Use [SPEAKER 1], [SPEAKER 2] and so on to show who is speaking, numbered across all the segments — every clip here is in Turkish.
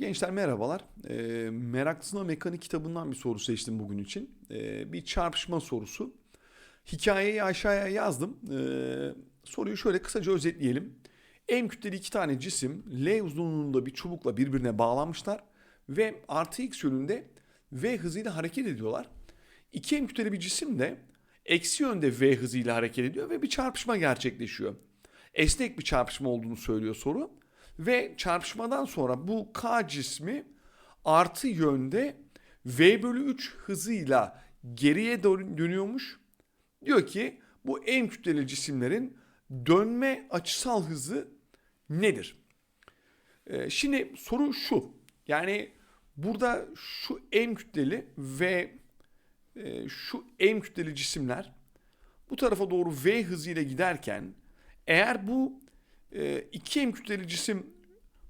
[SPEAKER 1] Gençler merhabalar. E, Meraklısına Mekanik kitabından bir soru seçtim bugün için. E, bir çarpışma sorusu. Hikayeyi aşağıya yazdım. E, soruyu şöyle kısaca özetleyelim. M kütleli iki tane cisim L uzunluğunda bir çubukla birbirine bağlanmışlar ve artı x yönünde v hızıyla hareket ediyorlar. 2 m kütleli bir cisim de eksi yönde v hızıyla hareket ediyor ve bir çarpışma gerçekleşiyor. Esnek bir çarpışma olduğunu söylüyor soru. Ve çarpışmadan sonra bu K cismi artı yönde V bölü 3 hızıyla geriye dön- dönüyormuş. Diyor ki bu M kütleli cisimlerin dönme açısal hızı nedir? Ee, şimdi soru şu. Yani burada şu M kütleli ve e, şu M kütleli cisimler bu tarafa doğru V hızıyla giderken eğer bu e, 2M kütleli cisim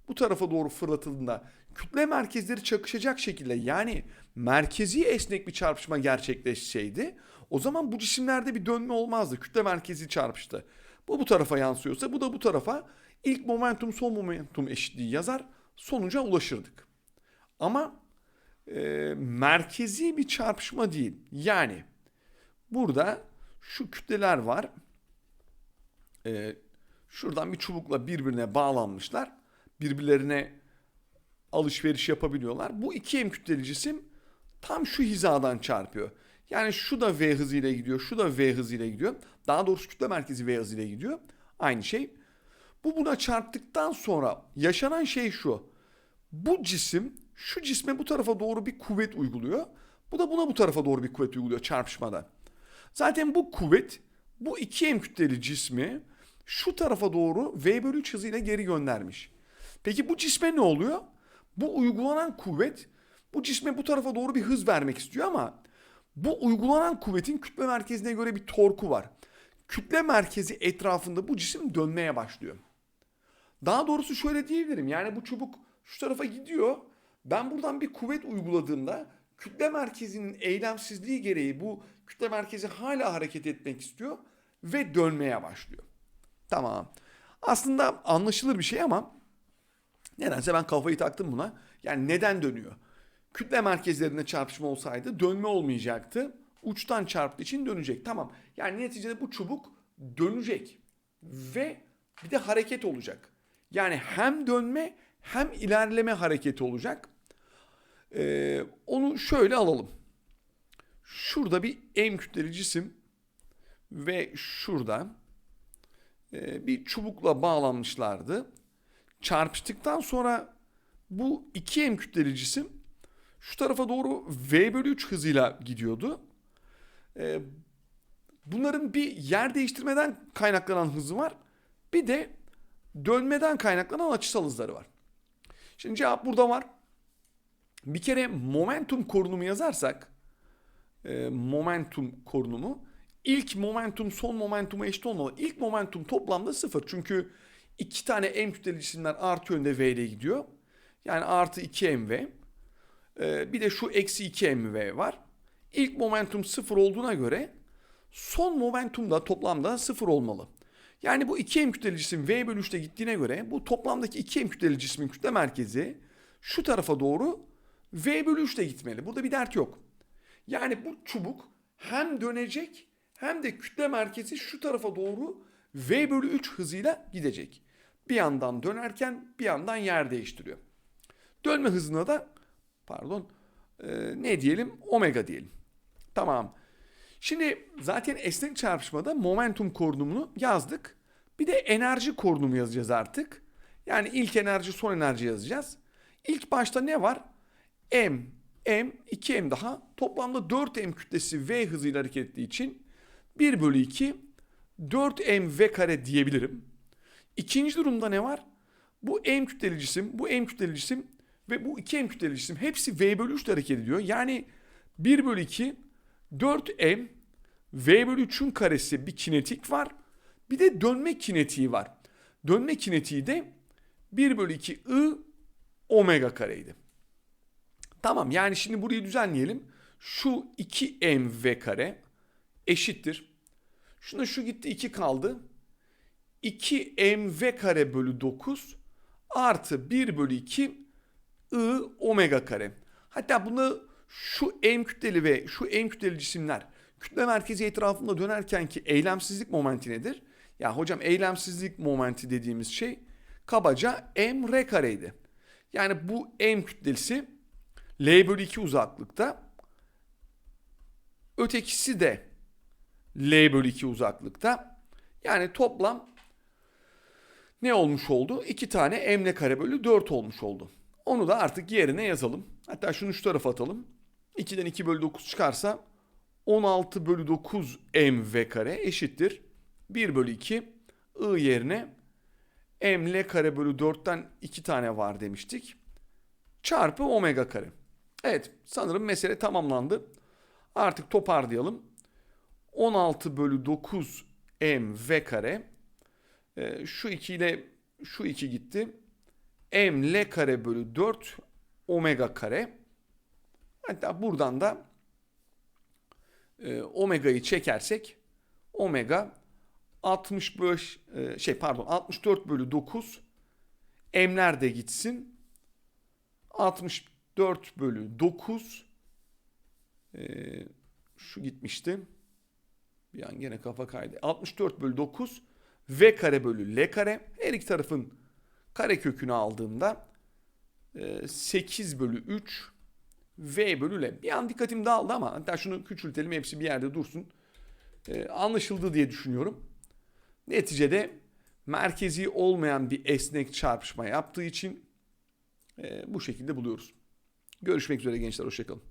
[SPEAKER 1] bu tarafa doğru fırlatıldığında kütle merkezleri çakışacak şekilde yani merkezi esnek bir çarpışma gerçekleşseydi o zaman bu cisimlerde bir dönme olmazdı. Kütle merkezi çarpıştı. Bu bu tarafa yansıyorsa bu da bu tarafa ilk momentum son momentum eşitliği yazar sonuca ulaşırdık. Ama e, merkezi bir çarpışma değil. Yani burada şu kütleler var. E, şuradan bir çubukla birbirine bağlanmışlar. Birbirlerine alışveriş yapabiliyorlar. Bu iki m kütleli cisim tam şu hizadan çarpıyor. Yani şu da v hızıyla gidiyor, şu da v hızıyla gidiyor. Daha doğrusu kütle merkezi v hızıyla gidiyor. Aynı şey. Bu buna çarptıktan sonra yaşanan şey şu. Bu cisim şu cisme bu tarafa doğru bir kuvvet uyguluyor. Bu da buna bu tarafa doğru bir kuvvet uyguluyor çarpışmada. Zaten bu kuvvet bu 2m kütleli cismi şu tarafa doğru v bölü 3 hızıyla geri göndermiş. Peki bu cisme ne oluyor? Bu uygulanan kuvvet bu cisme bu tarafa doğru bir hız vermek istiyor ama bu uygulanan kuvvetin kütle merkezine göre bir torku var. Kütle merkezi etrafında bu cisim dönmeye başlıyor. Daha doğrusu şöyle diyebilirim. Yani bu çubuk şu tarafa gidiyor. Ben buradan bir kuvvet uyguladığımda kütle merkezinin eylemsizliği gereği bu kütle merkezi hala hareket etmek istiyor ve dönmeye başlıyor. Tamam. Aslında anlaşılır bir şey ama nedense ben kafayı taktım buna. Yani neden dönüyor? Kütle merkezlerinde çarpışma olsaydı dönme olmayacaktı. Uçtan çarptığı için dönecek. Tamam. Yani neticede bu çubuk dönecek. Ve bir de hareket olacak. Yani hem dönme hem ilerleme hareketi olacak. Ee, onu şöyle alalım. Şurada bir M kütleli cisim ve şurada e, bir çubukla bağlanmışlardı. Çarpıştıktan sonra bu 2M kütleli cisim şu tarafa doğru V bölü 3 hızıyla gidiyordu. Ee, bunların bir yer değiştirmeden kaynaklanan hızı var. Bir de dönmeden kaynaklanan açısal hızları var. Şimdi cevap burada var. Bir kere momentum korunumu yazarsak e, momentum korunumu ilk momentum son momentuma eşit olmalı. İlk momentum toplamda sıfır. Çünkü iki tane m kütleli cisimler artı yönde v ile gidiyor. Yani artı 2 mv. E, bir de şu eksi 2 mv var. İlk momentum sıfır olduğuna göre son momentum da toplamda sıfır olmalı. Yani bu 2M kütleli cisim V bölü 3'te gittiğine göre bu toplamdaki 2M kütleli cismin kütle merkezi şu tarafa doğru V bölü 3'te gitmeli. Burada bir dert yok. Yani bu çubuk hem dönecek hem de kütle merkezi şu tarafa doğru V bölü 3 hızıyla gidecek. Bir yandan dönerken bir yandan yer değiştiriyor. Dönme hızına da pardon e, ne diyelim omega diyelim. Tamam. Şimdi zaten esnek çarpışmada momentum korunumunu yazdık. Bir de enerji korunumu yazacağız artık. Yani ilk enerji son enerji yazacağız. İlk başta ne var? M, M, 2M daha. Toplamda 4M kütlesi V hızıyla hareket ettiği için 1 bölü 2 4M V kare diyebilirim. İkinci durumda ne var? Bu M kütleli cisim, bu M kütleli cisim ve bu 2M kütleli cisim hepsi V bölü 3 ile hareket ediyor. Yani 1 bölü 2 4M V bölü 3'ün karesi bir kinetik var. Bir de dönme kinetiği var. Dönme kinetiği de 1 bölü 2 I omega kareydi. Tamam yani şimdi burayı düzenleyelim. Şu 2 mv kare eşittir. Şuna şu gitti 2 kaldı. 2 mv kare bölü 9 artı 1 bölü 2 I omega kare. Hatta bunu şu M kütleli ve şu M kütleli cisimler kütle merkezi etrafında dönerken ki eylemsizlik momenti nedir? Ya hocam eylemsizlik momenti dediğimiz şey kabaca M r kareydi. Yani bu M kütlesi L bölü 2 uzaklıkta. Ötekisi de L bölü 2 uzaklıkta. Yani toplam ne olmuş oldu? 2 tane m kare bölü 4 olmuş oldu. Onu da artık yerine yazalım. Hatta şunu şu tarafa atalım. 2'den 2 bölü 9 çıkarsa 16 bölü 9 mv kare eşittir. 1 bölü 2 i yerine m l kare bölü 4'ten 2 tane var demiştik. Çarpı omega kare. Evet sanırım mesele tamamlandı. Artık toparlayalım. 16 bölü 9 mv kare. Ee, şu 2 ile şu 2 gitti. m l kare bölü 4 omega kare. Hatta buradan da e, omega'yı çekersek omega 65 e, şey pardon 64 bölü 9 m'ler de gitsin. 64 bölü 9 e, şu gitmişti. Bir an gene kafa kaydı. 64 bölü 9 v kare bölü l kare. Her iki tarafın kare kökünü aldığımda e, 8 bölü 3 v bölü l. Bir an dikkatim dağıldı ama hatta şunu küçültelim hepsi bir yerde dursun. E, anlaşıldı diye düşünüyorum. Neticede merkezi olmayan bir esnek çarpışma yaptığı için e, bu şekilde buluyoruz. Görüşmek üzere gençler. Hoşçakalın.